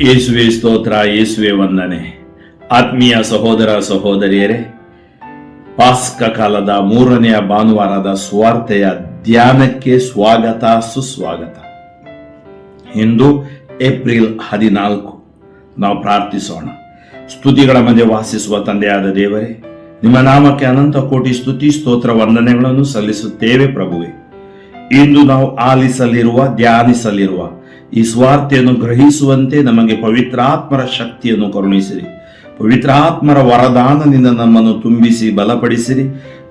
ಯೇಸುವೆ ಸ್ತೋತ್ರ, ಯೇಸುವೆ ವಂದನೆ. ಆತ್ಮೀಯ ಸಹೋದರ, ಸಹೋದರಿಯರೇ, ಪಾಸ್ಕ ಕಾಲದ ಮೂರನೆಯ ಭಾನುವಾರದ ಸ್ವಾರ್ಥೆಯ ಧ್ಯಾನಕ್ಕೆ ಸ್ವಾಗತ, ಸುಸ್ವಾಗತ. ಇಂದು ಏಪ್ರಿಲ್ ಹದಿನಾಲ್ಕು, ನಾವು ಪ್ರಾರ್ಥಿಸೋಣ. ಸ್ತುತಿಗಳ ಮಧ್ಯೆ ವಾಸಿಸುವ ತಂದೆಯಾದ ದೇವರೇ, ನಿಮ್ಮ ನಾಮಕ್ಕೆ ಅನಂತ ಕೋಟಿ ಸ್ತುತಿ, ಸ್ತೋತ್ರ, ವಂದನೆಗಳನ್ನು ಸಲ್ಲಿಸುತ್ತೇವೆ ಪ್ರಭುವೆ. ಇಂದು ನಾವು ಆಲಿಸಲಿರುವ, ಧ್ಯಾನಿಸಲಿರುವ ಈ ಸ್ವಾರ್ಥೆಯನ್ನು ಗ್ರಹಿಸುವಂತೆ ನಮಗೆ ಪವಿತ್ರಾತ್ಮರ ಶಕ್ತಿಯನ್ನು ಕರುಣಿಸಿರಿ. ಪವಿತ್ರಾತ್ಮರ ವರದಾನದಿಂದ ನಮ್ಮನ್ನು ತುಂಬಿಸಿ, ಬಲಪಡಿಸಿರಿ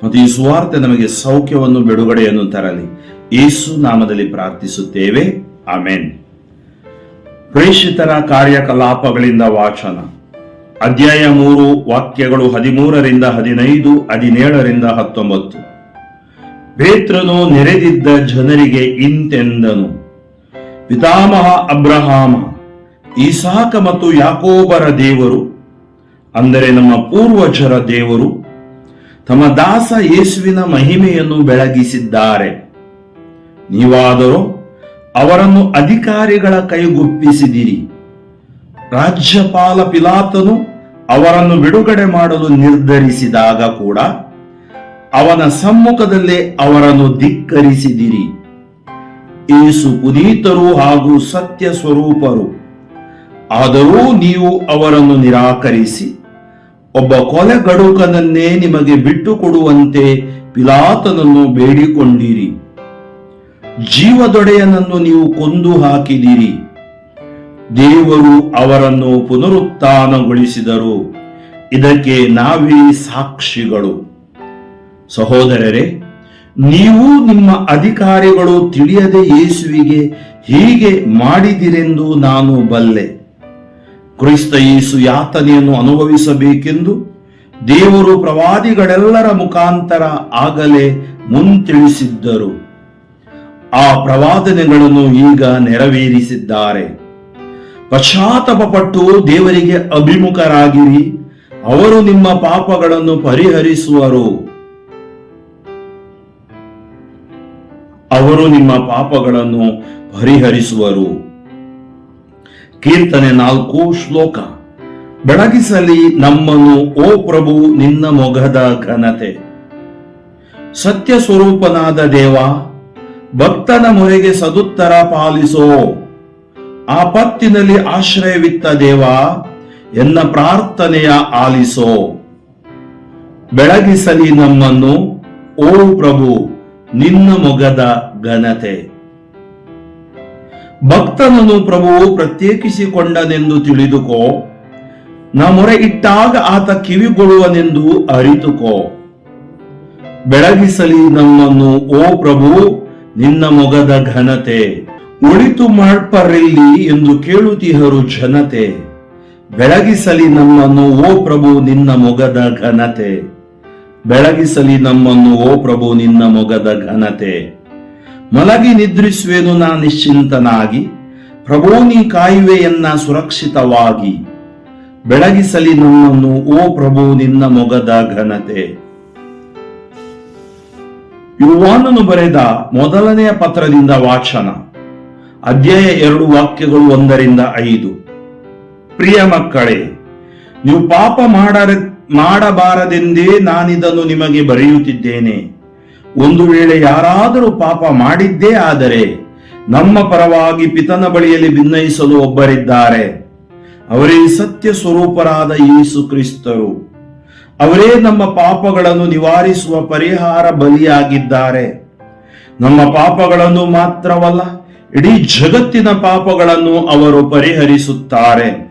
ಮತ್ತು ಈ ಸ್ವಾರ್ಥ ನಮಗೆ ಸೌಖ್ಯವನ್ನು, ಬಿಡುಗಡೆಯನ್ನು ತರಲಿ. ಯೇಸು ನಾಮದಲ್ಲಿ ಪ್ರಾರ್ಥಿಸುತ್ತೇವೆ. ಆಮೇನ್. ಪ್ರೇಷಿತರ ಕಾರ್ಯಕಲಾಪಗಳಿಂದ ವಾಚನ. ಅಧ್ಯಾಯ ಮೂರು, ವಾಕ್ಯಗಳು ಹದಿಮೂರರಿಂದ ಹದಿನೈದು, ಹದಿನೇಳರಿಂದ ಹತ್ತೊಂಬತ್ತು. ಪೇತ್ರನು ನೆರೆದಿದ್ದ ಜನರಿಗೆ ಇಂತೆಂದನು. ಪಿತಾಮಹ ಅಬ್ರಹಾಮ, ಇಸಾಕ ಮತ್ತು ಯಾಕೋಬರ ದೇವರು, ಅಂದರೆ ನಮ್ಮ ಪೂರ್ವಜರ ದೇವರು, ತಮ್ಮ ದಾಸ ಯೇಸುವಿನ ಮಹಿಮೆಯನ್ನು ಬೆಳಗಿಸಿದ್ದಾರೆ. ನೀವಾದರೂ ಅವರನ್ನು ಅಧಿಕಾರಿಗಳ ಕೈಗುಪ್ಪಿಸಿದಿರಿ. ರಾಜ್ಯಪಾಲ ಪಿಲಾತನು ಅವರನ್ನು ಬಿಡುಗಡೆ ಮಾಡಲು ನಿರ್ಧರಿಸಿದಾಗ ಕೂಡ ಅವನ ಸಮ್ಮುಖದಲ್ಲೇ ಅವರನ್ನು ಧಿಕ್ಕರಿಸಿದಿರಿ. ಏಸು ಪುನೀತರು ಹಾಗೂ ಸತ್ಯ ಸ್ವರೂಪರು. ಆದರೂ ನೀವು ಅವರನ್ನು ನಿರಾಕರಿಸಿ, ಒಬ್ಬ ಕೊಲೆಗಡುಕನನ್ನೇ ನಿಮಗೆ ಬಿಟ್ಟುಕೊಡುವಂತೆ ಪಿಲಾತನನ್ನು ಬೇಡಿಕೊಂಡಿರಿ. ಜೀವದೊಡೆಯನನ್ನು ನೀವು ಕೊಂದು ಹಾಕಿದಿರಿ. ದೇವರು ಅವರನ್ನು ಪುನರುತ್ಥಾನಗೊಳಿಸಿದರು. ಇದಕ್ಕೆ ನಾವೇ ಸಾಕ್ಷಿಗಳು. ಸಹೋದರರೇ ನೀವು ನಿಮ್ಮ ಅಧಿಕಾರಿಗಳು ತಿಳಿಯದೆ ಯೇಸುವಿಗೆ ಹೀಗೆ ಮಾಡಿದಿರೆಂದು ನಾನು ಬಲ್ಲೆ. ಕ್ರಿಸ್ತ ಯೇಸು ಯಾತನೆಯನ್ನು ಅನುಭವಿಸಬೇಕೆಂದು ದೇವರು ಪ್ರವಾದಿಗಳೆಲ್ಲರ ಮುಖಾಂತರ ಆಗಲೇ ಮುಂತಿಳಿಸಿದ್ದರು. ಆ ಪ್ರವಾದನೆಗಳನ್ನು ಈಗ ನೆರವೇರಿಸಿದ್ದಾರೆ. ಪಶ್ಚಾತ್ತಾಪಪಟ್ಟು ದೇವರಿಗೆ ಅಭಿಮುಖರಾಗಿರಿ, ಅವರು ನಿಮ್ಮ ಪಾಪಗಳನ್ನು ಪರಿಹರಿಸುವರು. ಅವರು ನಿಮ್ಮ ಪಾಪಗಳನ್ನು ಪರಿಹರಿಸುವರು. ಕೀರ್ತನೆ ನಾಲ್ಕು ಶ್ಲೋಕ. ಬೆಳಗಿಸಲಿ ನಮ್ಮನ್ನು, ಓ ಪ್ರಭು, ನಿನ್ನ ಮೊಗದ ಘನತೆ. ಸತ್ಯ ಸ್ವರೂಪನಾದ ದೇವ, ಭಕ್ತನ ಮೊರೆಗೆ ಸದುತ್ತರ ಪಾಲಿಸೋ. ಆಪತ್ತಿನಲ್ಲಿ ಆಶ್ರಯವಿತ್ತ ದೇವ, ಎನ್ನ ಪ್ರಾರ್ಥನೆಯ ಆಲಿಸೋ. ಬೆಳಗಿಸಲಿ ನಮ್ಮನ್ನು, ಓ ಪ್ರಭು ನಿನ್ನ ಮೊಗದ ಘನತೆ. ಭಕ್ತನನ್ನು ಪ್ರಭುವು ಪ್ರತ್ಯೇಕಿಸಿಕೊಂಡನೆಂದು ತಿಳಿದುಕೋ ನಾ ಮೊರೆ ಇಟ್ಟಾಗ ಆತ ಕಿವಿಗೊಳ್ಳುವನೆಂದು ಅರಿತುಕೋ. ಬೆಳಗಿಸಲಿ ನಮ್ಮನ್ನು, ಓ ಪ್ರಭು, ನಿನ್ನ ಮೊಗದ ಘನತೆ. ಒಳಿತು ಮಾಡ್ಪರಿಲ್ಲಿ ಎಂದು ಕೇಳುತ್ತಿಹರು ಜನತೆ ಬೆಳಗಿಸಲಿ ನಮ್ಮನ್ನು, ಓ ಪ್ರಭು, ನಿನ್ನ ಮೊಗದ ಘನತೆ. ಬೆಳಗಿಸಲಿ ನಮ್ಮನ್ನು, ಓ ಪ್ರಭು, ನಿನ್ನ ಮೊಗದ ಘನತೆ. ಮಲಗಿ ನಿದ್ರಿಸುವೆನು ನಾ ನಿಶ್ಚಿಂತನಾಗಿ. ಪ್ರಭು, ನೀ ಕಾಯುವೆಯನ್ನ ಸುರಕ್ಷಿತವಾಗಿ. ಬೆಳಗಿಸಲಿ ನಮ್ಮನ್ನು, ಓ ಪ್ರಭು, ನಿನ್ನ ಮೊಗದ ಘನತೆ. ಯುವಾನನು ಬರೆದ ಮೊದಲನೆಯ ಪತ್ರದಿಂದ ವಾಚನ. ಅಧ್ಯಾಯ ಎರಡು ವಾಕ್ಯಗಳು ಒಂದರಿಂದ ಐದು. ಪ್ರಿಯ ಮಕ್ಕಳೇ, ನೀವು ಪಾಪ ಮಾಡರ ಮಾಡಬಾರದೆಂದೇ ನಾನಿದನ್ನು ನಿಮಗೆ ಬರೆಯುತ್ತಿದ್ದೇನೆ. ಒಂದು ವೇಳೆ ಯಾರಾದರೂ ಪಾಪ ಮಾಡಿದ್ದೇ ಆದರೆ ನಮ್ಮ ಪರವಾಗಿ ಪಿತನ ಬಳಿಯಲ್ಲಿ ಭಿನ್ನಯಿಸಲು ಒಬ್ಬರಿದ್ದಾರೆ. ಅವರೇ ಸತ್ಯ ಸ್ವರೂಪರಾದ ಯೇಸು ಕ್ರಿಸ್ತರು. ಅವರೇ ನಮ್ಮ ಪಾಪಗಳನ್ನು ನಿವಾರಿಸುವ ಪರಿಹಾರ ಬಲಿಯಾಗಿದ್ದಾರೆ. ನಮ್ಮ ಪಾಪಗಳನ್ನು ಮಾತ್ರವಲ್ಲ, ಇಡೀ ಜಗತ್ತಿನ ಪಾಪಗಳನ್ನು ಅವರು ಪರಿಹರಿಸುತ್ತಾರೆ.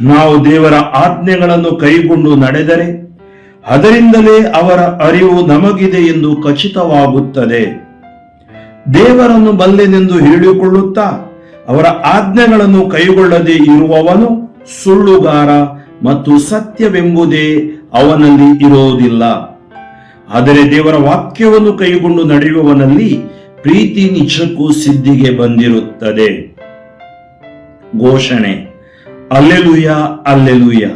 ನಾವು ದೇವರ ಆಜ್ಞೆಗಳನ್ನು ಕೈಗೊಂಡು ನಡೆದರೆ ಅದರಿಂದಲೇ ಅವರ ಅರಿವು ನಮಗಿದೆ ಎಂದು ಖಚಿತವಾಗುತ್ತದೆ. ದೇವರನ್ನು ಬಲ್ಲೆನೆಂದು ಹೇಳಿಕೊಳ್ಳುತ್ತಾ ಅವರ ಆಜ್ಞೆಗಳನ್ನು ಕೈಗೊಳ್ಳದೆ ಇರುವವನು ಸುಳ್ಳುಗಾರ ಮತ್ತು ಸತ್ಯವೆಂಬುದೇ ಅವನಲ್ಲಿ ಇರುವುದಿಲ್ಲ. ಆದರೆ ದೇವರ ವಾಕ್ಯವನ್ನು ಕೈಗೊಂಡು ನಡೆಯುವವನಲ್ಲಿ ಪ್ರೀತಿ ನಿಜಕ್ಕೂ ಸಿದ್ಧಿಗೆ ಬಂದಿರುತ್ತದೆ. ಘೋಷಣೆ. Hallelujah hallelujah.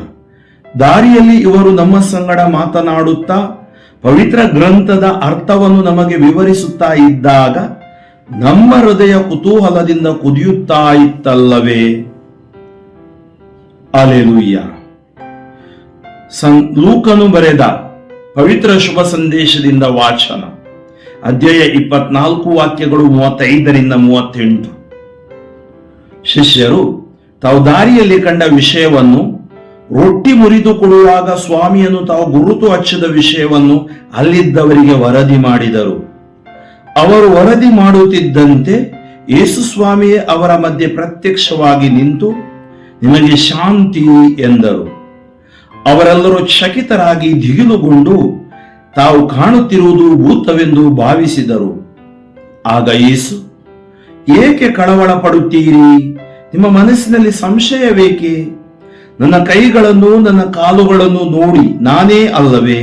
ದಾರಿಯಲ್ಲಿ ಇವರು ನಮ್ಮ ಸಂಗಡ ಮಾತನಾಡುತ್ತಾ, ಪವಿತ್ರ ಗ್ರಂಥದ ಅರ್ಥವನ್ನು ನಮಗೆ ವಿವರಿಸುತ್ತಾ ಇದ್ದಾಗ, ನಮ್ಮ ಹೃದಯ ಕುತೂಹಲದಿಂದ ಕುದಿಯುತ್ತಾ ಇತ್ತಲ್ಲವೇ? ಅಲೆಲುಯ್ಯ ಲೂಕನು ಬರೆದ ಪವಿತ್ರ ಶುಭ ಸಂದೇಶದಿಂದ ವಾಚನ. ಅಧ್ಯಾಯ ಇಪ್ಪತ್ನಾಲ್ಕು ವಾಕ್ಯಗಳು ಮೂವತ್ತೈದರಿಂದ ಮೂವತ್ತೆಂಟು. ಶಿಷ್ಯರು ತಾವು ದಾರಿಯಲ್ಲಿ ಕಂಡ ವಿಷಯವನ್ನು, ರೊಟ್ಟಿ ಮುರಿದು ಕೊಡುವಾಗ ಸ್ವಾಮಿಯನ್ನು ತಾವು ಗುರುತು ಹಚ್ಚದ ವಿಷಯವನ್ನು ಅಲ್ಲಿದ್ದವರಿಗೆ ವರದಿ ಮಾಡಿದರು. ಅವರು ವರದಿ ಮಾಡುತ್ತಿದ್ದಂತೆ ಯೇಸು ಸ್ವಾಮಿಯೇ ಅವರ ಮಧ್ಯೆ ಪ್ರತ್ಯಕ್ಷವಾಗಿ ನಿಂತು, ನಿಮಗೆ ಶಾಂತಿ ಎಂದರು. ಅವರೆಲ್ಲರೂ ಚಕಿತರಾಗಿ ದಿಗಿಲುಗೊಂಡು, ತಾವು ಕಾಣುತ್ತಿರುವುದು ಭೂತವೆಂದು ಭಾವಿಸಿದರು. ಆಗ ಯೇಸು, ಏಕೆ ಕಳವಳ ಪಡುತ್ತೀರಿ ನಿಮ್ಮ ಮನಸ್ಸಿನಲ್ಲಿ ಸಂಶಯವೇಕೆ ನನ್ನ ಕೈಗಳನ್ನು, ನನ್ನ ಕಾಲುಗಳನ್ನು ನೋಡಿ ನಾನೇ ಅಲ್ಲವೇ?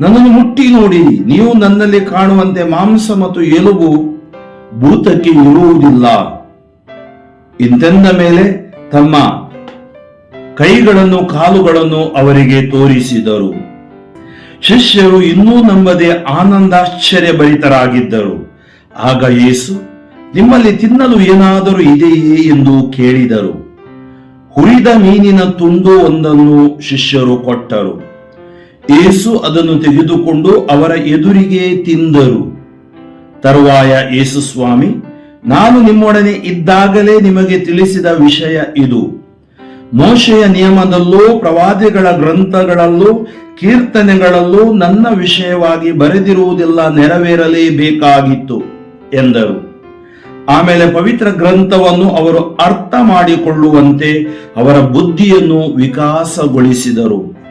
ನನ್ನನ್ನು ಮುಟ್ಟಿ ನೋಡಿ, ನೀವು ನನ್ನಲ್ಲಿ ಕಾಣುವಂತೆ ಮಾಂಸ ಮತ್ತು ಎಲುಬು ಭೂತಕ್ಕೆ ಇರುವುದಿಲ್ಲ. ಇಂತೆಂದ ಮೇಲೆ ತಮ್ಮ ಕೈಗಳನ್ನು, ಕಾಲುಗಳನ್ನು ಅವರಿಗೆ ತೋರಿಸಿದರು. ಶಿಷ್ಯರು ಇನ್ನೂ ನಂಬದೆ ಆನಂದಾಶ್ಚರ್ಯ ಭರಿತರಾಗಿದ್ದರು ಆಗ ಯೇಸು ನಿಮ್ಮಲ್ಲಿ ತಿನ್ನಲು ಏನಾದರೂ ಇದೆಯೇ ಎಂದು ಕೇಳಿದರು. ಹುರಿದ ಮೀನಿನ ತುಂಡು ಒಂದನ್ನು ಶಿಷ್ಯರು ಕೊಟ್ಟರು. ಏಸು ಅದನ್ನು ತೆಗೆದುಕೊಂಡು ಅವರ ಎದುರಿಗೆ ತಿಂದರು. ತರುವಾಯ ಏಸು ಸ್ವಾಮಿ, ನಾನು ನಿಮ್ಮೊಡನೆ ಇದ್ದಾಗಲೇ ನಿಮಗೆ ತಿಳಿಸಿದ ವಿಷಯ ಇದು. ಮೋಶೆಯ ನಿಯಮದಲ್ಲೂ, ಪ್ರವಾದಿಗಳ ಗ್ರಂಥಗಳಲ್ಲೂ, ಕೀರ್ತನೆಗಳಲ್ಲೂ ನನ್ನ ವಿಷಯವಾಗಿ ಬರೆದಿರುವುದೆಲ್ಲ ನೆರವೇರಲೇಬೇಕಾಗಿತ್ತು, ಎಂದರು. ಆಮೇಲೆ ಪವಿತ್ರ ಗ್ರಂಥವನ್ನು ಅವರು ಅರ್ಥ ಮಾಡಿಕೊಳ್ಳುವಂತೆ ಅವರ ಬುದ್ಧಿಯನ್ನು ವಿಕಾಸಗೊಳಿಸಿದರು.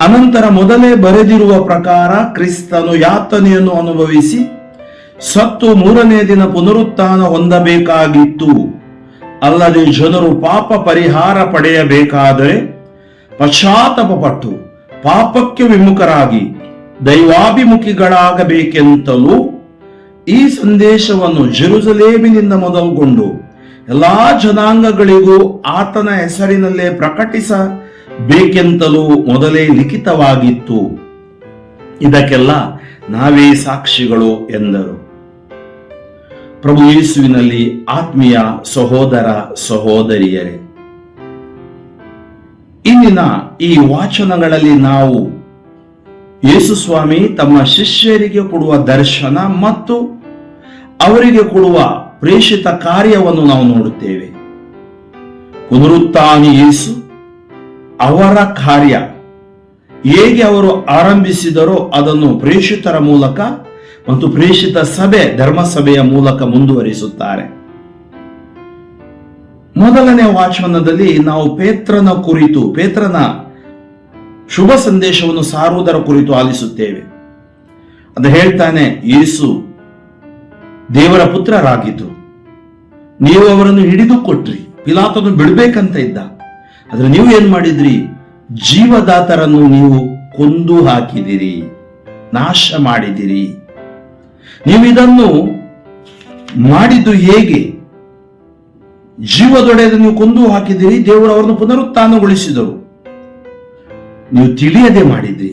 ಅನಂತರ ಮೊದಲೇ ಬರೆದಿರುವ ಪ್ರಕಾರ ಕ್ರಿಸ್ತನು ಯಾತನೆಯನ್ನು ಅನುಭವಿಸಿ ಸತ್ತು ಮೂರನೇ ದಿನ ಪುನರುತ್ಥಾನ ಹೊಂದಬೇಕಾಗಿತ್ತು. ಅಲ್ಲದೆ ಜನರು ಪಾಪ ಪರಿಹಾರ ಪಡೆಯಬೇಕಾದರೆ ಪಶ್ಚಾತ್ತಾಪಪಟ್ಟು ಪಾಪಕ್ಕೆ ವಿಮುಖರಾಗಿ ದೈವಾಭಿಮುಖಿಗಳಾಗಬೇಕೆಂತಲೂ ಈ ಸಂದೇಶವನ್ನು ಜೆರುಸಲೇಮಿನಿಂದ ಮೊದಲುಗೊಂಡು ಎಲ್ಲಾ ಜನಾಂಗಗಳಿಗೂ ಆತನ ಹೆಸರಿನಲ್ಲೇ ಪ್ರಕಟಿಸಬೇಕೆಂತಲೂ ಮೊದಲೇ ಲಿಖಿತವಾಗಿತ್ತು. ಇದಕ್ಕೆಲ್ಲ ನಾವೇ ಸಾಕ್ಷಿಗಳು ಎಂದರು. ಪ್ರಭು ಯೇಸುವಿನಲ್ಲಿ ಆತ್ಮೀಯ ಸಹೋದರ ಸಹೋದರಿಯರೇ, ಇಂದಿನ ಈ ವಾಚನಗಳಲ್ಲಿ ನಾವು ಯೇಸು ಸ್ವಾಮಿ ತಮ್ಮ ಶಿಷ್ಯರಿಗೆ ಕೊಡುವ ದರ್ಶನ ಮತ್ತು ಅವರಿಗೆ ಕೊಡುವ ಪ್ರೇಷಿತ ಕಾರ್ಯವನ್ನು ನಾವು ನೋಡುತ್ತೇವೆ. ಪುನರುತ್ಥಾನಿ ಯೇಸು, ಅವರ ಕಾರ್ಯ ಹೇಗೆ ಅವರು ಆರಂಭಿಸಿದರೋ ಅದನ್ನು ಪ್ರೇಷಿತರ ಮೂಲಕ ಮತ್ತು ಪ್ರೇಷಿತ ಸಭೆ, ಧರ್ಮಸಭೆಯ ಮೂಲಕ ಮುಂದುವರಿಸುತ್ತಾರೆ. ಮೊದಲನೇ ವಾಚನದಲ್ಲಿ ನಾವು ಪೇತ್ರನ ಕುರಿತು, ಪೇತ್ರನ ಶುಭ ಸಂದೇಶವನ್ನು ಸಾರುವುದರ ಕುರಿತು ಆಲಿಸುತ್ತೇವೆ. ಅದು ಹೇಳ್ತಾನೆ, ಯೇಸು ದೇವರ ಪುತ್ರರಾಗಿದ್ದು, ನೀವು ಅವರನ್ನು ಹಿಡಿದು ಕೊಟ್ರಿ, ಪಿಲಾತನು ಬಿಡ್ಬೇಕಂತ ಇದ್ದ. ಆದ್ರೆ ನೀವು ಏನ್ ಮಾಡಿದ್ರಿ? ಜೀವದಾತರನ್ನು ನೀವು ಕೊಂದು ಹಾಕಿದಿರಿ, ನಾಶ ಮಾಡಿದಿರಿ. ನೀವು ಇದನ್ನು ಮಾಡಿದ್ದು ಹೇಗೆ? ಜೀವದೊಡೆಯನ್ನು ನೀವು ಕೊಂದು ಹಾಕಿದಿರಿ, ದೇವರು ಅವರನ್ನು ಪುನರುತ್ಥಾನಗೊಳಿಸಿದರು. ನೀವು ತಿಳಿಯದೆ ಮಾಡಿದ್ರಿ.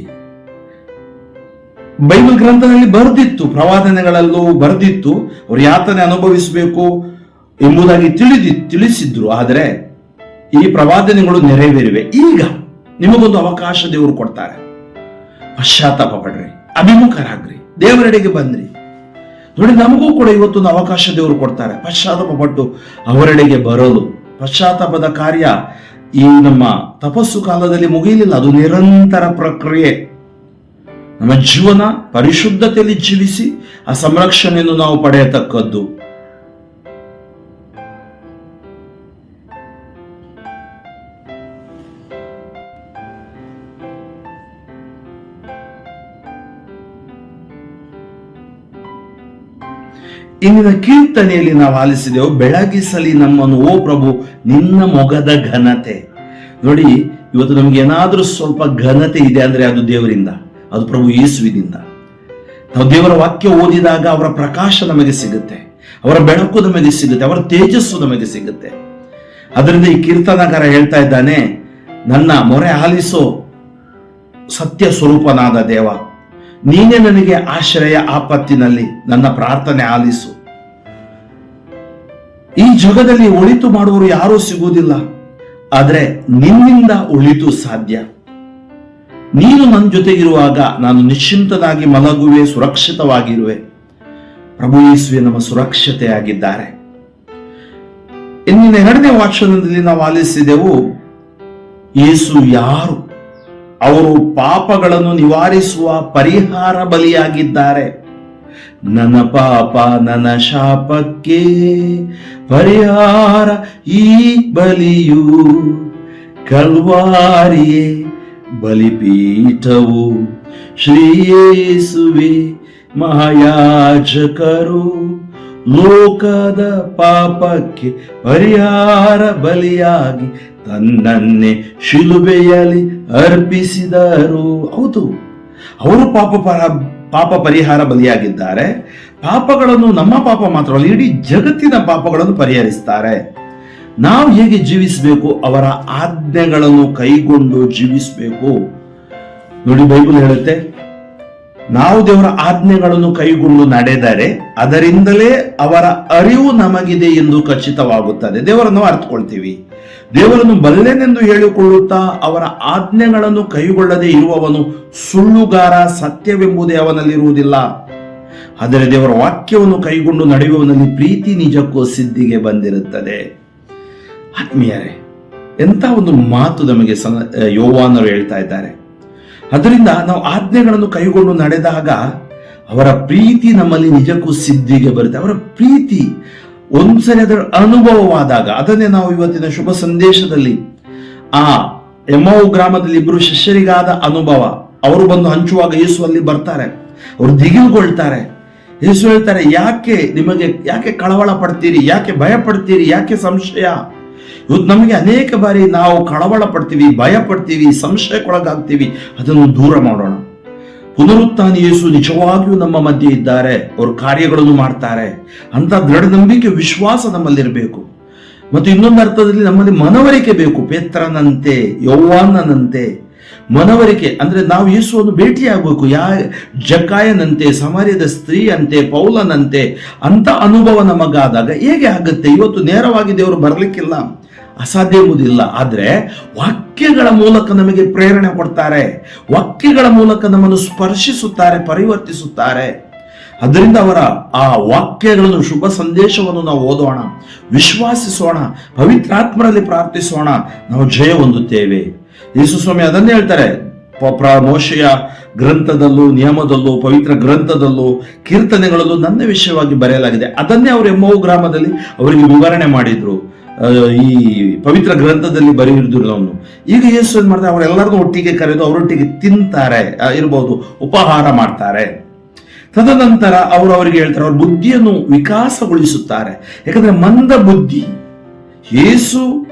ಬೈಬಲ್ ಗ್ರಂಥದಲ್ಲಿ ಬರೆದಿತ್ತು, ಪ್ರವಾದನೆಗಳಲ್ಲೂ ಬರೆದಿತ್ತು, ಅವರು ಯಾತನೆ ಅನುಭವಿಸಬೇಕು ಎಂಬುದಾಗಿ ತಿಳಿದಿ, ತಿಳಿಸಿದ್ರು. ಆದರೆ ಈ ಪ್ರವಾದನೆಗಳು ನೆರವೇರಿವೆ. ಈಗ ನಿಮಗೊಂದು ಅವಕಾಶ ದೇವರು ಕೊಡ್ತಾರೆ. ಪಶ್ಚಾತ್ತಾಪ ಪಡ್ರಿ ಅಭಿಮುಖರಾಗ್ರಿ, ದೇವರೆಡೆಗೆ ಬಂದ್ರಿ ನೋಡಿ, ನಮಗೂ ಕೂಡ ಇವತ್ತೊಂದು ಅವಕಾಶ ದೇವರು ಕೊಡ್ತಾರೆ. ಪಶ್ಚಾತ್ತಾಪ ಪಟ್ಟು ಅವರೆಡೆಗೆ ಬರಲು ಪಶ್ಚಾತ್ತಾಪದ ಕಾರ್ಯ ಈ ನಮ್ಮ ತಪಸ್ಸು ಕಾಲದಲ್ಲಿ ಮುಗಿಯಲಿಲ್ಲ. ಅದು ನಿರಂತರ ಪ್ರಕ್ರಿಯೆ. ನಮ್ಮ ಜೀವನ ಪರಿಶುದ್ಧತೆಯಲ್ಲಿ ಜೀವಿಸಿ, ಆ ಸಂರಕ್ಷಣೆಯನ್ನು ನಾವು ಪಡೆಯತಕ್ಕದ್ದು. ಇಂದಿನ ಕೀರ್ತನೆಯಲ್ಲಿ ನಾವು ಆಲಿಸಿದೆವು, ಬೆಳಗಿಸಲಿ ನಮ್ಮನ್ನು ಓ ಪ್ರಭು, ನಿನ್ನ ಮೊಗದ ಘನತೆ. ನೋಡಿ, ಇವತ್ತು ನಮ್ಗೆ ಏನಾದರೂ ಸ್ವಲ್ಪ ಘನತೆ ಇದೆ ಅಂದ್ರೆ ಅದು ದೇವರಿಂದ, ಅದು ಪ್ರಭು ಯೇಸುವಿನಿಂದ. ನಾವು ದೇವರ ವಾಕ್ಯ ಓದಿದಾಗ ಅವರ ಪ್ರಕಾಶ ನಮಗೆ ಸಿಗುತ್ತೆ, ಅವರ ಬೆಳಕು ನಮಗೆ ಸಿಗುತ್ತೆ, ಅವರ ತೇಜಸ್ಸು ನಮಗೆ ಸಿಗುತ್ತೆ. ಅದರಿಂದ ಈ ಕೀರ್ತನಕಾರ ಹೇಳ್ತಾ ಇದ್ದಾನೆ, ನನ್ನ ಮೊರೆ ಆಲಿಸೋ ಸತ್ಯ ಸ್ವರೂಪನಾದ ದೇವ ನೀನೇ ನನಗೆ ಆಶ್ರಯ ಆಪತ್ತಿನಲ್ಲಿ ನನ್ನ ಪ್ರಾರ್ಥನೆ ಆಲಿಸು. ಈ ಜಗದಲ್ಲಿ ಒಳಿತು ಮಾಡುವರು ಯಾರೂ ಸಿಗುವುದಿಲ್ಲ. ಆದರೆ ನಿನ್ನಿಂದ ಉಳಿತು ಸಾಧ್ಯ. ನೀನು ನನ್ನ ಜೊತೆಗಿರುವಾಗ ನಾನು ನಿಶ್ಚಿಂತನಾಗಿ ಮಲಗುವೆ, ಸುರಕ್ಷಿತವಾಗಿರುವೆ. ಪ್ರಭು ಯೇಸುವೆ ನಮ್ಮ ಸುರಕ್ಷತೆಯಾಗಿದ್ದಾರೆ. ಇನ್ನಿನ ಎರಡನೇ ವಾಚನದಲ್ಲಿ ನಾವು ಆಲಿಸಿದೆವು, ಯೇಸು ಯಾರು? ಅವರು ಪಾಪಗಳನ್ನು ನಿವಾರಿಸುವ ಪರಿಹಾರ ಬಲಿಯಾಗಿದ್ದಾರೆ. ನನ್ನ ಪಾಪ, ನನ್ನ ಶಾಪಕ್ಕೆ ಪರಿಹಾರ ಈ ಬಲಿಯು ಕಲ್ವಾರಿಯೇ ಬಲಿಪೀಠವು. ಶ್ರೀಯೇಸುವೆ ಮಹಾಯಾಜಕರು ಲೋಕದ ಪಾಪಕ್ಕೆ ಪರಿಹಾರ ಬಲಿಯಾಗಿ ತನ್ನನ್ನೇ ಶಿಲುಬೆಯಲ್ಲಿ ಅರ್ಪಿಸಿದರು. ಹೌದು. ಅವರು ಪಾಪ ಪಾಪ ಪರಿಹಾರ ಬಲಿಯಾಗಿದ್ದಾರೆ. ಪಾಪಗಳನ್ನು, ನಮ್ಮ ಪಾಪ ಮಾತ್ರವಲ್ಲ ಇಡೀ ಜಗತ್ತಿನ ಪಾಪಗಳನ್ನು ಪರಿಹರಿಸ್ತಾರೆ. ನಾವು ಹೇಗೆ ಜೀವಿಸಬೇಕು? ಅವರ ಆಜ್ಞೆಗಳನ್ನು ಕೈಗೊಂಡು ಜೀವಿಸಬೇಕು. ನೋಡಿ ಬೈಬಲ್ ಹೇಳುತ್ತೆ ನಾವು ದೇವರ ಆಜ್ಞೆಗಳನ್ನು ಕೈಗೊಂಡು ನಡೆದರೆ ಅದರಿಂದಲೇ ಅವರ ಅರಿವು ನಮಗಿದೆ ಎಂದು ಖಚಿತವಾಗುತ್ತದೆ. ದೇವರನ್ನು ಅರ್ಥಕೊಳ್ತೀವಿ ದೇವರನ್ನು ಬಲ್ಲೆನೆಂದು ಹೇಳಿಕೊಳ್ಳುತ್ತಾ ಅವರ ಆಜ್ಞೆಗಳನ್ನು ಕೈಗೊಳ್ಳದೆ ಇರುವವನು ಸುಳ್ಳುಗಾರ, ಸತ್ಯವೆಂಬುದೇ ಅವನಲ್ಲಿರುವುದಿಲ್ಲ. ಆದರೆ ದೇವರ ವಾಕ್ಯವನ್ನು ಕೈಗೊಂಡು ನಡೆಯುವವನಲ್ಲಿ ಪ್ರೀತಿ ನಿಜಕ್ಕೂ ಸಿದ್ಧಿಗೆ ಬಂದಿರುತ್ತದೆ. ಆತ್ಮೀಯರೇ ಎಂತ ಒಂದು ಮಾತು ನಮಗೆ ಸನ, ಯೋವಾನರು ಹೇಳ್ತಾ ಇದ್ದಾರೆ. ಅದರಿಂದ ನಾವು ಆಜ್ಞೆಗಳನ್ನು ಕೈಗೊಂಡು ನಡೆದಾಗ ಅವರ ಪ್ರೀತಿ ನಮ್ಮಲ್ಲಿ ನಿಜಕ್ಕೂ ಸಿದ್ಧಿಗೆ ಬರುತ್ತೆ. ಅವರ ಪ್ರೀತಿ ಒಂದ್ಸರಿ ಅದರ ಅನುಭವವಾದಾಗ, ಅದನ್ನೇ ನಾವು ಇವತ್ತಿನ ಶುಭ ಸಂದೇಶದಲ್ಲಿ, ಆ ಎಮೋ ಗ್ರಾಮದಲ್ಲಿ ಇಬ್ಬರು ಶಿಷ್ಯರಿಗಾದ ಅನುಭವ, ಅವರು ಬಂದು ಹಂಚುವಾಗ ಯೇಸು ಅಲ್ಲಿ ಬರ್ತಾರೆ. ಅವರು ದಿಗಿಲುಗೊಳ್ತಾರೆ. ಯೇಸು ಹೇಳ್ತಾರೆ, ಯಾಕೆ ನಿಮಗೆ, ಯಾಕೆ ಕಳವಳ ಪಡ್ತೀರಿ? ಯಾಕೆ ಭಯ ಪಡ್ತೀರಿ ಯಾಕೆ ಸಂಶಯ? ಇವತ್ತು ನಮಗೆ ಅನೇಕ ಬಾರಿ ನಾವು ಕಳವಳ ಪಡ್ತೀವಿ ಭಯ ಪಡ್ತೀವಿ ಸಂಶಯಕ್ಕೊಳಗಾಗ್ತೀವಿ. ಅದನ್ನು ದೂರ ಮಾಡೋಣ. ಪುನರುತ್ಥಾನ ಯೇಸು ನಿಜವಾಗಿಯೂ ನಮ್ಮ ಮಧ್ಯೆ ಇದ್ದಾರೆ. ಅವರು ಕಾರ್ಯಗಳನ್ನು ಮಾಡ್ತಾರೆ. ಅಂತ ದೃಢ ನಂಬಿಕೆ ವಿಶ್ವಾಸ ನಮ್ಮಲ್ಲಿರಬೇಕು. ಮತ್ತು ಇನ್ನೊಂದು ಅರ್ಥದಲ್ಲಿ ನಮ್ಮಲ್ಲಿ ಮನವರಿಕೆ ಬೇಕು. ಪೇತ್ರನಂತೆ ಯೌವಾನನಂತೆ ಮನವರಿಕೆ, ಅಂದರೆ ನಾವು ಯೇಸುವನ್ನು ಭೇಟಿಯಾಗಬೇಕು. ಯಾ, ಜಕಾಯನಂತೆ, ಸಮಾರ್ಯದ ಸ್ತ್ರೀಯಂತೆ, ಪೌಲನಂತೆ, ಅಂತ ಅನುಭವ ನಮಗಾದಾಗ ಹೇಗೆ ಆಗುತ್ತೆ? ಇವತ್ತು ನೇರವಾಗಿ ದೇವರು ಬರಲಿಕ್ಕಿಲ್ಲ. ಅಸಾಧ್ಯ ಎಂಬುದಿಲ್ಲ. ಆದ್ರೆ ವಾಕ್ಯಗಳ ಮೂಲಕ ನಮಗೆ ಪ್ರೇರಣೆ ಕೊಡ್ತಾರೆ. ವಾಕ್ಯಗಳ ಮೂಲಕ ನಮ್ಮನ್ನು ಸ್ಪರ್ಶಿಸುತ್ತಾರೆ, ಪರಿವರ್ತಿಸುತ್ತಾರೆ. ಅದರಿಂದ ಅವರ ಆ ವಾಕ್ಯಗಳನ್ನು, ಶುಭ ಸಂದೇಶವನ್ನು ನಾವು ಓದೋಣ. ವಿಶ್ವಾಸಿಸೋಣ. ಪವಿತ್ರಾತ್ಮರಲ್ಲಿ ಪ್ರಾರ್ಥಿಸೋಣ. ನಾವು ಜಯ ಹೊಂದುತ್ತೇವೆ. ಯೇಸು ಸ್ವಾಮಿ ಅದನ್ನೇ ಹೇಳ್ತಾರೆ. ಮೋಶೆಯ ಗ್ರಂಥದಲ್ಲೂ, ನಿಯಮದಲ್ಲೂ, ಪವಿತ್ರ ಗ್ರಂಥದಲ್ಲೂ, ಕೀರ್ತನೆಗಳಲ್ಲೂ ನನ್ನ ವಿಷಯವಾಗಿ ಬರೆಯಲಾಗಿದೆ. ಅದನ್ನೇ ಅವರು ಎಮ್ಮೋ ಗ್ರಾಮದಲ್ಲಿ ಅವರಿಗೆ ವಿವರಣೆ ಮಾಡಿದ್ರು. ಈ ಪವಿತ್ರ ಗ್ರಂಥದಲ್ಲಿ ಬರೆಯಿದ್ರು ಅವನು. ಈಗ ಯೇಸು ಏನ್ ಮಾಡ್ತಾರೆ? ಅವರೆಲ್ಲರನ್ನೂ ಒಟ್ಟಿಗೆ ಕರೆದು ಅವರೊಟ್ಟಿಗೆ ತಿಂತಾರೆ. ಇರಬಹುದು ಉಪಹಾರ ಮಾಡ್ತಾರೆ. ತದನಂತರ ಅವರು ಅವರಿಗೆ ಹೇಳ್ತಾರೆ, ಅವ್ರ ಬುದ್ಧಿಯನ್ನು ವಿಕಾಸಗೊಳಿಸುತ್ತಾರೆ. ಯಾಕಂದ್ರೆ ಮಂದ ಬುದ್ಧಿ ಯೇಸು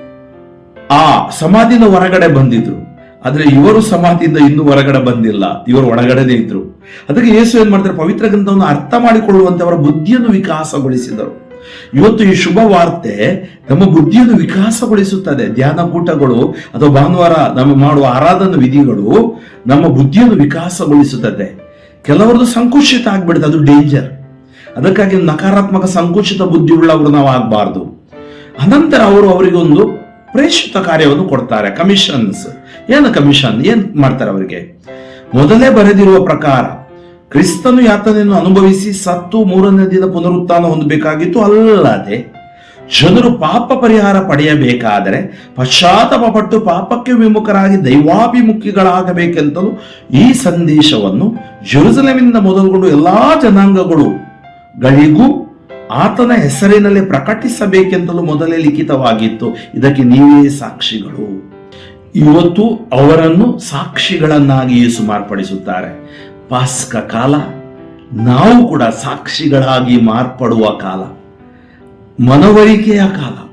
ಆ ಸಮಾಧಿಯಿಂದ ಹೊರಗಡೆ ಬಂದಿದ್ರು. ಆದ್ರೆ ಇವರು ಸಮಾಧಿಯಿಂದ ಇನ್ನೂ ಹೊರಗಡೆ ಬಂದಿಲ್ಲ. ಇವರು ಒಳಗಡೆನೆ ಇದ್ರು. ಅದಕ್ಕೆ ಯೇಸು ಏನ್ ಮಾಡ್ತಾರೆ? ಪವಿತ್ರ ಗ್ರಂಥವನ್ನು ಅರ್ಥ ಮಾಡಿಕೊಳ್ಳುವಂತೆ ಅವರ ಬುದ್ಧಿಯನ್ನು ವಿಕಾಸಗೊಳಿಸಿದರು. ಇವತ್ತು ಈ ಶುಭ ವಾರ್ತೆ ನಮ್ಮ ಬುದ್ಧಿಯನ್ನು ವಿಕಾಸಗೊಳಿಸುತ್ತದೆ. ಧ್ಯಾನ ಕೂಟಗಳು ಅಥವಾ ಭಾನುವಾರ ನಮ್ಮ ಮಾಡುವ ಆರಾಧನಾ ವಿಧಿಗಳು ನಮ್ಮ ಬುದ್ಧಿಯನ್ನು ವಿಕಾಸಗೊಳಿಸುತ್ತದೆ. ಕೆಲವರದು ಸಂಕುಚಿತ ಆಗ್ಬಿಡುತ್ತೆ. ಅದು ಡೇಂಜರ್ ಅದಕ್ಕಾಗಿ ನಕಾರಾತ್ಮಕ ಸಂಕುಚಿತ ಬುದ್ಧಿಯುಳ್ಳವರು ನಾವು ಆಗಬಾರ್ದು. ಅನಂತರ ಅವರು ಅವರಿಗೊಂದು ಪ್ರೇಷಿತ ಕಾರ್ಯವನ್ನು ಕೊಡ್ತಾರೆ ಕಮಿಷನ್ಸ್ ಏನು ಕಮಿಷನ್ ಏನ್ ಮಾಡ್ತಾರೆ ಅವರಿಗೆ? ಮೊದಲೇ ಬರೆದಿರುವ ಪ್ರಕಾರ, ಕ್ರಿಸ್ತನು ಯಾತನೆಯನ್ನು ಅನುಭವಿಸಿ ಸತ್ತು ಮೂರನೇ ದಿನ ಪುನರುತ್ಥಾನ ಹೊಂದಬೇಕಾಗಿತ್ತು ಅಲ್ಲದೆ, ಜನರು ಪಾಪ ಪರಿಹಾರ ಪಡೆಯಬೇಕಾದರೆ ಪಶ್ಚಾತ್ತಾಪ ಪಟ್ಟು ಪಾಪಕ್ಕೆ ವಿಮುಖರಾಗಿ ದೈವಾಭಿಮುಖಿಗಳಾಗಬೇಕೆಂತಲೂ ಈ ಸಂದೇಶವನ್ನು ಜೆರುಸಲೇಮಿನಿಂದ ಮೊದಲುಗೊಂಡು ಎಲ್ಲಾ ಜನಾಂಗಗಳು ಗಳಿಗೂ ಆತನ ಹೆಸರಿನಲ್ಲಿ ಪ್ರಕಟಿಸಬೇಕೆಂದಲೂ ಮೊದಲೇ ಲಿಖಿತವಾಗಿತ್ತು. ಇದಕ್ಕೆ ನೀವೇ ಸಾಕ್ಷಿಗಳು. ಇವತ್ತು ಅವರನ್ನು ಸಾಕ್ಷಿಗಳನ್ನಾಗಿ ಯೇಸು ಮಾರ್ಪಡಿಸುತ್ತಾರೆ. ಪಾಸ್ಕ ಕಾಲ ನಾವು ಕೂಡ ಸಾಕ್ಷಿಗಳಾಗಿ ಮಾರ್ಪಡುವ ಕಾಲ. ಮನವರಿಕೆಯ ಕಾಲ.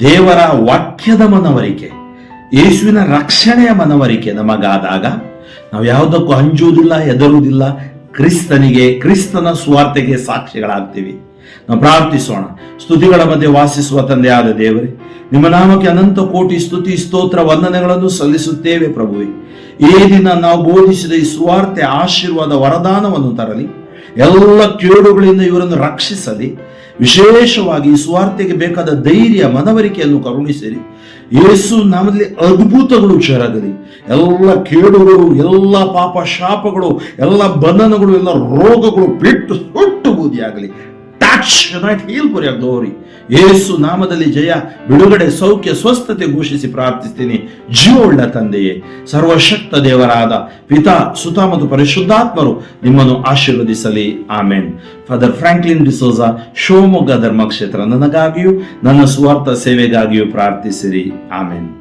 ದೇವರ ವಾಕ್ಯದ ಮನವರಿಕೆ. ಯೇಸುವಿನ ರಕ್ಷಣೆಯ ಮನವರಿಕೆ ನಮಗಾದಾಗ ನಾವು ಯಾವುದಕ್ಕೂ ಅಂಜುವುದಿಲ್ಲ, ಹೆದರುವುದಿಲ್ಲ. ಕ್ರಿಸ್ತನಿಗೆ, ಕ್ರಿಸ್ತನ ಸ್ವಾರ್ಥೆಗೆ ಸಾಕ್ಷಿಗಳಾಗ್ತೀವಿ. ನಾವು ಪ್ರಾರ್ಥಿಸೋಣ. ಸ್ತುತಿಗಳ ಮಧ್ಯೆ ವಾಸಿಸುವ ತಂದೆಯಾದ ದೇವರೇ, ನಿಮ್ಮ ನಾಮಕ್ಕೆ ಅನಂತ ಕೋಟಿ ಸ್ತುತಿ, ಸ್ತೋತ್ರ, ವಂದನೆಗಳನ್ನು ಸಲ್ಲಿಸುತ್ತೇವೆ ಪ್ರಭುವೆ. ಈ ದಿನ ನಾವು ಬೋಧಿಸಿದ ಈ ಸುವಾರ್ತೆ ಆಶೀರ್ವಾದ, ವರದಾನವನ್ನು ತರಲಿ. ಎಲ್ಲ ಕೇಡುಗಳಿಂದ ಇವರನ್ನು ರಕ್ಷಿಸಲಿ. ವಿಶೇಷವಾಗಿ ಈ ಸ್ವಾರ್ಥೆಗೆ ಬೇಕಾದ ಧೈರ್ಯ, ಮನವರಿಕೆಯನ್ನು ಕರುಣಿಸಿರಿ. ಯೇಸು ನಾಮದಲ್ಲಿ ಅದ್ಭುತಗಳು ಜರಗಲಿ ಎಲ್ಲ ಕೇಡುಗಳು, ಎಲ್ಲ ಪಾಪ ಶಾಪಗಳು, ಎಲ್ಲ ಬಂಧನಗಳು, ಎಲ್ಲ ರೋಗಗಳು ಬಿಟ್ಟು ಸುಟ್ಟು ಬೂದಿಯಾಗಲಿ. ಟಚ್ ಹೀಲ್ ಫಾರ್ ಗ್ಲೋರಿ ಯೇಸು ನಾಮದಲ್ಲಿ ಜಯ, ಬಿಡುಗಡೆ, ಸೌಖ್ಯ, ಸ್ವಸ್ಥತೆ ಘೋಷಿಸಿ ಪ್ರಾರ್ಥಿಸ್ತೀನಿ. ಜೀವವುಳ್ಳ ತಂದೆಯೇ, ಸರ್ವಶಕ್ತ ದೇವರಾದ ಪಿತಾ, ಸುತ ಮತ್ತು ಪರಿಶುದ್ಧಾತ್ಮರು ನಿಮ್ಮನ್ನು ಆಶೀರ್ವದಿಸಲಿ. Amen. Father Franklin D'Souza Shivamogga ಧರ್ಮಕ್ಷೇತ್ರ, ನನಗಾಗಿಯೂ, ನನ್ನ ಸ್ವಾರ್ಥ ಸೇವೆಗಾಗಿಯೂ ಪ್ರಾರ್ಥಿಸಿರಿ. ಆಮೆನ್.